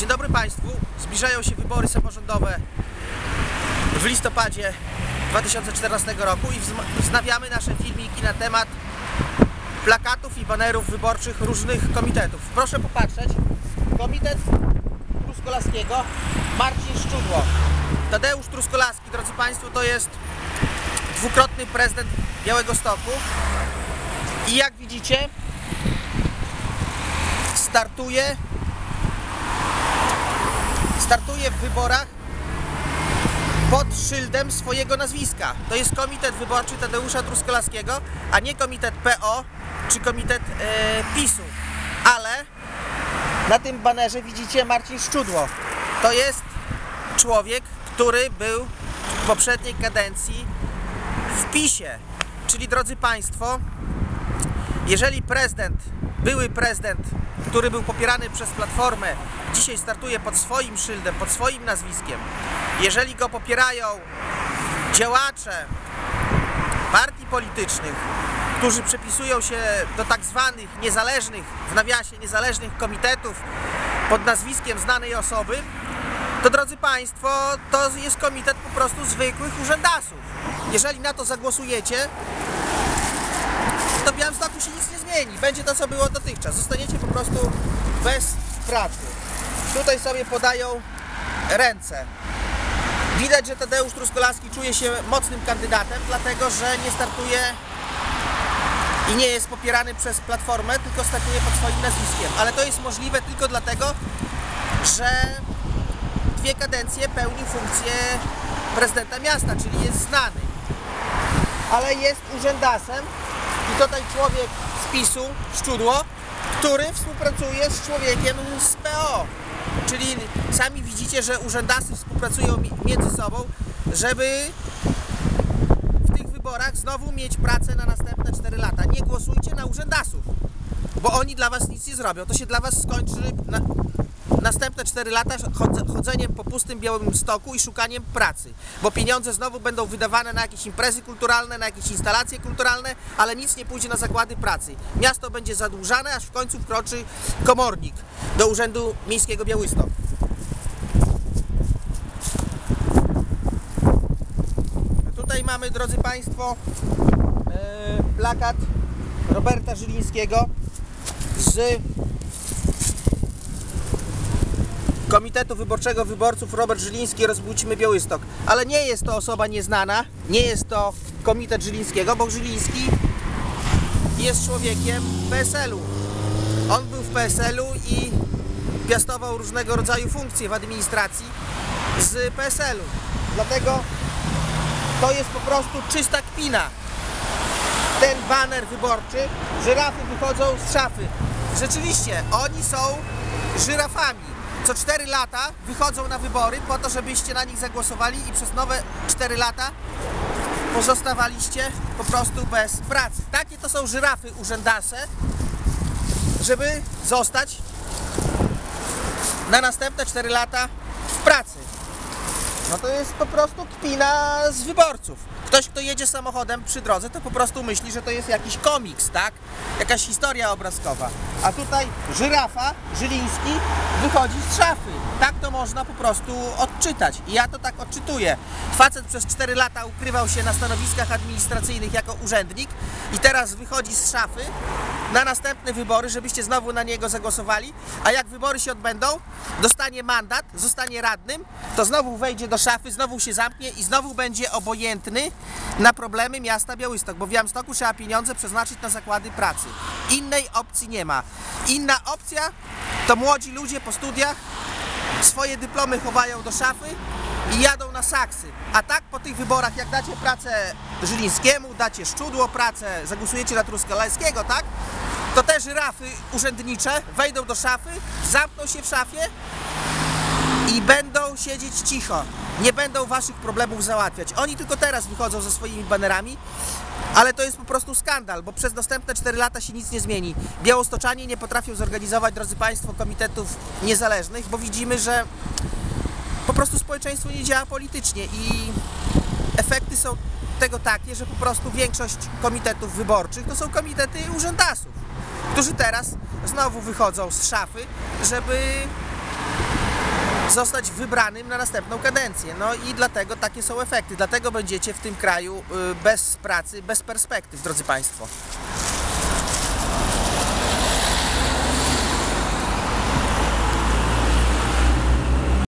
Dzień dobry Państwu. Zbliżają się wybory samorządowe w listopadzie 2014 roku i wznawiamy nasze filmiki na temat plakatów i banerów wyborczych różnych komitetów. Proszę popatrzeć. Komitet Truskolaskiego Marcin Szczudło. Tadeusz Truskolaski, drodzy Państwo, to jest dwukrotny prezydent Białego Stoku. I jak widzicie, startuje startuje w wyborach pod szyldem swojego nazwiska. To jest Komitet Wyborczy Tadeusza Truskolaskiego, a nie Komitet PO czy Komitet e, PiSu. Ale na tym banerze widzicie Marcin Szczudło. To jest człowiek, który był w poprzedniej kadencji w PiSie. Czyli drodzy Państwo, jeżeli prezydent, były prezydent, który był popierany przez Platformę, dzisiaj startuje pod swoim szyldem, pod swoim nazwiskiem, jeżeli go popierają działacze partii politycznych, którzy przepisują się do tak zwanych niezależnych, w nawiasie niezależnych komitetów pod nazwiskiem znanej osoby, to drodzy Państwo, to jest komitet po prostu zwykłych urzędasów. Jeżeli na to zagłosujecie, Białymstoku się nic nie zmieni. Będzie to, co było dotychczas. Zostaniecie po prostu bez pracy. Tutaj sobie podają ręce. Widać, że Tadeusz Truskolaski czuje się mocnym kandydatem, dlatego że nie startuje i nie jest popierany przez Platformę, tylko startuje pod swoim nazwiskiem. Ale to jest możliwe tylko dlatego, że dwie kadencje pełni funkcję prezydenta miasta, czyli jest znany. Ale jest urzędasem i tutaj człowiek z PiSu, Szczudło, który współpracuje z człowiekiem z PO. Czyli sami widzicie, że urzędasy współpracują mi- między sobą, żeby w tych wyborach znowu mieć pracę na następne 4 lata. Nie głosujcie na urzędasów, bo oni dla was nic nie zrobią. To się dla was skończy na, następne 4 lata chodze- chodzeniem po pustym białym stoku i szukaniem pracy, bo pieniądze znowu będą wydawane na jakieś imprezy kulturalne, na jakieś instalacje kulturalne, ale nic nie pójdzie na zakłady pracy. Miasto będzie zadłużane, aż w końcu wkroczy komornik do Urzędu Miejskiego Białystok. Tutaj mamy, drodzy Państwo, e, plakat Roberta Żylińskiego z Komitetu Wyborczego Wyborców Robert Żyliński Rozbudźmy Białystok. Ale nie jest to osoba nieznana, nie jest to Komitet Żylińskiego, bo Żyliński jest człowiekiem PSL-u. On był w PSL-u i piastował różnego rodzaju funkcje w administracji z PSL-u. Dlatego to jest po prostu czysta kpina. Ten baner wyborczy, żyrafy wychodzą z szafy. Rzeczywiście, oni są żyrafami. Co 4 lata wychodzą na wybory po to, żebyście na nich zagłosowali i przez nowe 4 lata pozostawaliście po prostu bez pracy. Takie to są żyrafy urzędase, żeby zostać na następne 4 lata w pracy. No to jest po prostu kpina z wyborców. Ktoś, kto jedzie samochodem przy drodze, to po prostu myśli, że to jest jakiś komiks, tak? Jakaś historia obrazkowa. A tutaj żyrafa, Żyliński, wychodzi z szafy. Tak to można po prostu odczytać. I ja to tak odczytuję. Facet przez 4 lata ukrywał się na stanowiskach administracyjnych jako urzędnik i teraz wychodzi z szafy na następne wybory, żebyście znowu na niego zagłosowali, a jak wybory się odbędą, dostanie mandat, zostanie radnym, to znowu wejdzie do szafy, znowu się zamknie i znowu będzie obojętny na problemy miasta Białystok, bo w Białymstoku trzeba pieniądze przeznaczyć na zakłady pracy. Innej opcji nie ma. Inna opcja to młodzi ludzie po studiach swoje dyplomy chowają do szafy i jadą na saksy. A tak po tych wyborach, jak dacie pracę Żylińskiemu, dacie Szczudło pracę, zagłosujecie na Truskolaskiego, tak? To te żyrafy urzędnicze wejdą do szafy, zamkną się w szafie i będą siedzieć cicho. Nie będą waszych problemów załatwiać. Oni tylko teraz wychodzą ze swoimi banerami, ale to jest po prostu skandal, bo przez następne 4 lata się nic nie zmieni. Białostoczanie nie potrafią zorganizować, drodzy Państwo, komitetów niezależnych, bo widzimy, że po prostu społeczeństwo nie działa politycznie i efekty są tego takie, że po prostu większość komitetów wyborczych to są komitety urzędasów, którzy teraz znowu wychodzą z szafy, żeby zostać wybranym na następną kadencję. No i dlatego takie są efekty. Dlatego będziecie w tym kraju y, bez pracy, bez perspektyw, drodzy Państwo.